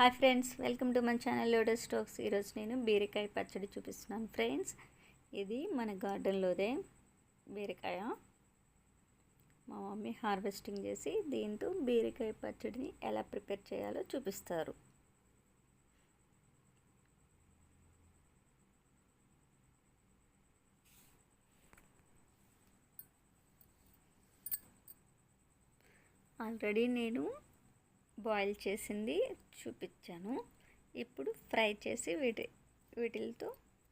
Hi friends welcome to మన channel loader stocks. ఈరోజు నేను బీరకాయ పచ్చడి చూపిస్తున్నాను ఫ్రెండ్స్. ఇది మన గార్డెన్లోదే బీరకాయ. మా మమ్మీ హార్వెస్టింగ్ చేసి దీంతో బీరకాయ పచ్చడిని ఎలా ప్రిపేర్ చేయాలో చూపిస్తారు. ఆల్రెడీ నేను బాయిల్ చేసింది చూపించాను. ఇప్పుడు ఫ్రై చేసి వీటి వీటితో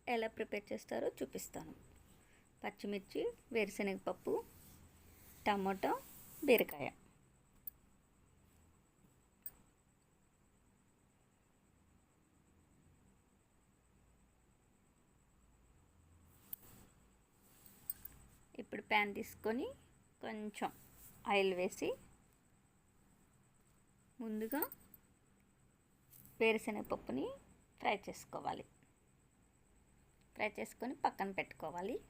ఎలా ప్రిపేర్ చేస్తారో చూపిస్తాను. పచ్చిమిర్చి వేరుశనగపప్పు టమాటో బీరకాయ. ఇప్పుడు ప్యాన్ తీసుకొని కొంచెం ఆయిల్ వేసి ముందుగా వేరుశనగపప్పుని ఫ్రై చేసుకోవాలి. ఫ్రై చేసుకొని పక్కన పెట్టుకోవాలి.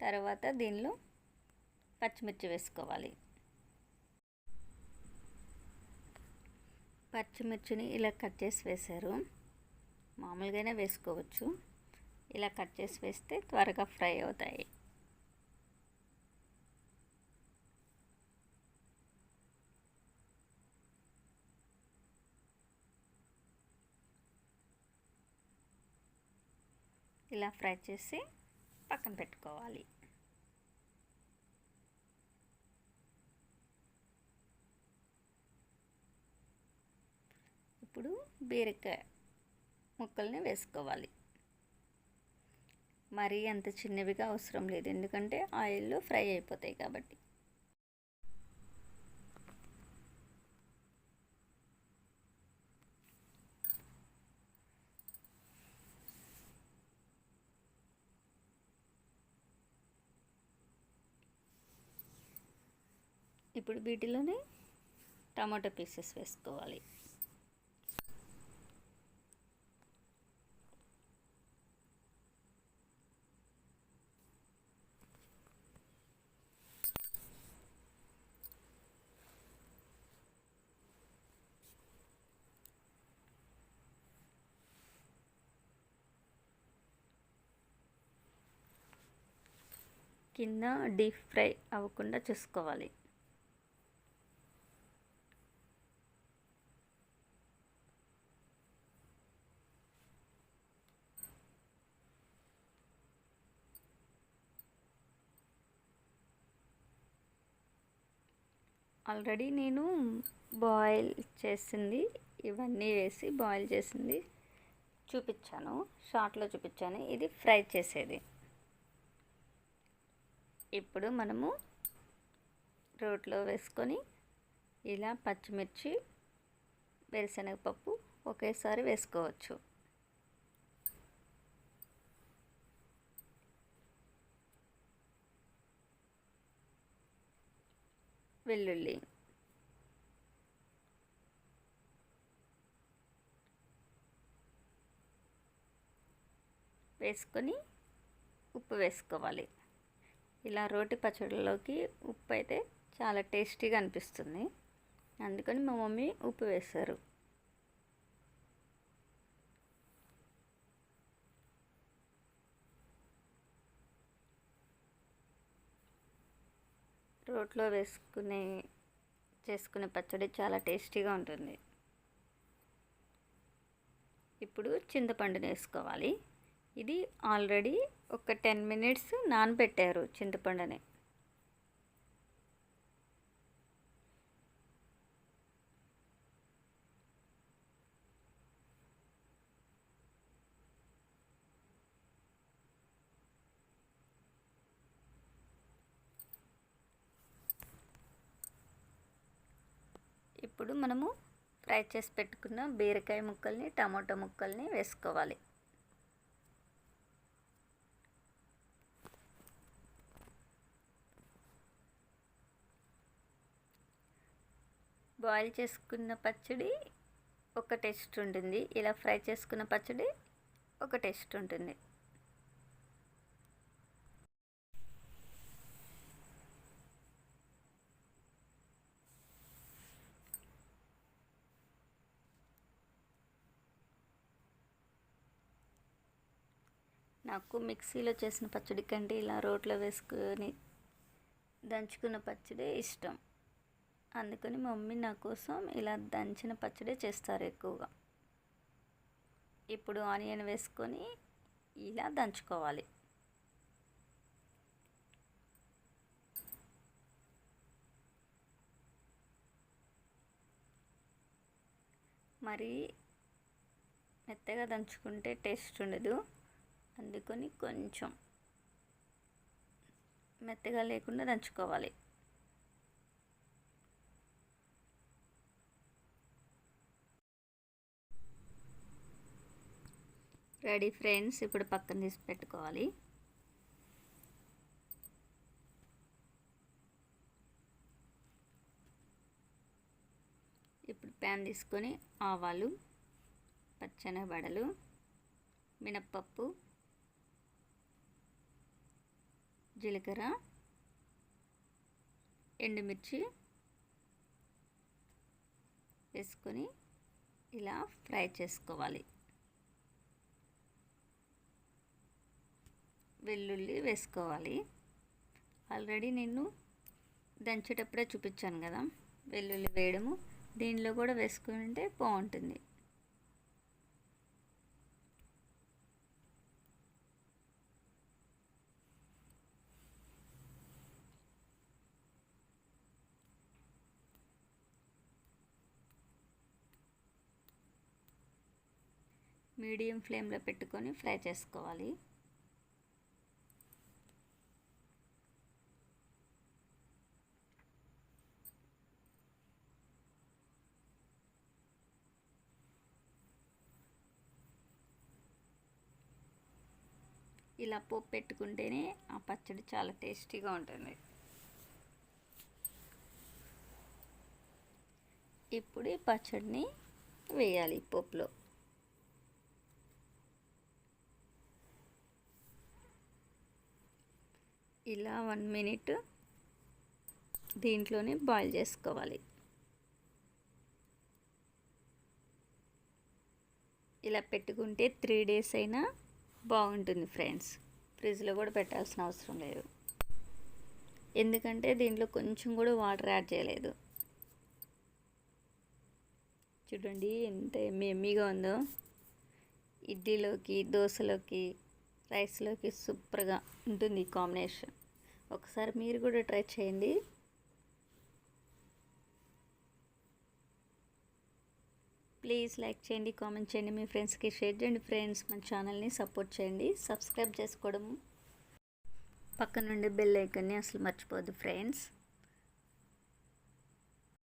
తర్వాత దీనిలో పచ్చిమిర్చి వేసుకోవాలి. పచ్చిమిర్చిని ఇలా కట్ చేసి వేశారు. మామూలుగానే వేసుకోవచ్చు. ఇలా కట్ చేసి వేస్తే త్వరగా ఫ్రై అవుతాయి. ఇలా ఫ్రై చేసి పక్కన పెట్టుకోవాలి. ఇప్పుడు బీరకాయ ముక్కల్ని వేసుకోవాలి. మరీ అంత చిన్నవిగా అవసరం లేదు. ఎందుకంటే ఆయిల్లో ఫ్రై అయిపోతాయి కాబట్టి. ఇప్పుడు వీటిలోనే టమాటో పీసెస్ వేసుకోవాలి. కింద డీప్ ఫ్రై అవ్వకుండా చూసుకోవాలి. ఆల్రెడీ నేను బాయిల్ చేసింది ఇవన్నీ వేసి బాయిల్ చేసింది. చూపించాను షార్ట్లో చూపించాను. ఇది ఫ్రై చేసేది. ఇప్పుడు మనము రోట్లో వేసుకొని ఇలా పచ్చిమిర్చి వేరుశనగపప్పు ఒకేసారి వేసుకోవచ్చు. వెల్లుల్లి. వేసుకొని ఉప్పు వేసుకోవాలి. ఇలా రోటి పచ్చడిలోకి ఉప్పు అయితే చాలా టేస్టీగా అనిపిస్తుంది. అందుకని మా మమ్మీ ఉప్పు వేశారు రోట్లో వేసుకునే చేసుకునే పచ్చడి చాలా టేస్టీగా ఉంటుంది. ఇప్పుడు చింతపండుని వేసుకోవాలి. ఇది ఆల్రెడీ ఒక టెన్ మినిట్స్ నానబెట్టారు చింతపండుని. ఇప్పుడు మనము ఫ్రై చేసి పెట్టుకున్న బీరకాయ ముక్కల్ని టమాటో ముక్కల్ని వేసుకోవాలి. బాయిల్ చేసుకున్న పచ్చడి ఒక టేస్ట్ ఉంటుంది. ఇలా ఫ్రై చేసుకున్న పచ్చడి ఒక టేస్ట్ ఉంటుంది. నాకు మిక్సీలో చేసిన పచ్చడి కంటే ఇలా రోట్లో వేసుకొని దంచుకున్న పచ్చడి ఇష్టం. అందుకని మా మమ్మీ నా కోసం ఇలా దంచిన పచ్చడి చేస్తారు ఎక్కువగా. ఇప్పుడు ఆనియన్ వేసుకొని ఇలా దంచుకోవాలి. మరి మెత్తగా దంచుకుంటే టేస్ట్ ఉండదు. అందుకొని కొంచెం మెత్తగా లేకుండా దంచుకోవాలి. రెడీ ఫ్రెండ్స్ ఇప్పుడు పక్కన తీసి పెట్టుకోవాలి. ఇప్పుడు ప్యాన్ తీసుకొని ఆవాలు పచ్చెనగబడలు మినప్పప్పు జీలకర్ర ఎండుమిర్చి వేసుకొని ఇలా ఫ్రై చేసుకోవాలి. వెల్లుల్లి వేసుకోవాలి. ఆల్రెడీ నేను దంచేటప్పుడే చూపించాను కదా వెల్లుల్లి వేయడము. దీనిలో కూడా వేసుకుంటే బాగుంటుంది. మీడియం ఫ్లేమ్లో పెట్టుకొని ఫ్రై చేసుకోవాలి. ఇలా పోపు పెట్టుకుంటేనే ఆ పచ్చడి చాలా టేస్టీగా ఉంటుంది. ఇప్పుడు ఈ పచ్చడిని వేయాలి పోపులో. ఇలా వన్ మినిట్ దీంట్లోనే బాయిల్ చేసుకోవాలి. ఇలా పెట్టుకుంటే త్రీ డేస్ అయినా బాగుంటుంది ఫ్రెండ్స్. ఫ్రిడ్జ్లో కూడా పెట్టాల్సిన అవసరం లేదు. ఎందుకంటే దీంట్లో కొంచెం కూడా వాటర్ యాడ్ చేయలేదు. చూడండి ఎంత ఎమ్మిగా ఉందో. ఇడ్లీలోకి దోశలోకి రైస్లోకి సూపర్గా ఉంటుంది ఈ కాంబినేషన్. ఒకసారి మీరు కూడా ట్రై చేయండి. ప్లీజ్ లైక్ చేయండి కామెంట్ చేయండి మీ ఫ్రెండ్స్కి షేర్ చేయండి. ఫ్రెండ్స్ మన ఛానల్ని సపోర్ట్ చేయండి. సబ్స్క్రైబ్ చేసుకోవడం పక్కనుండి బెల్ ఐకన్ని అసలు మర్చిపోద్దు ఫ్రెండ్స్.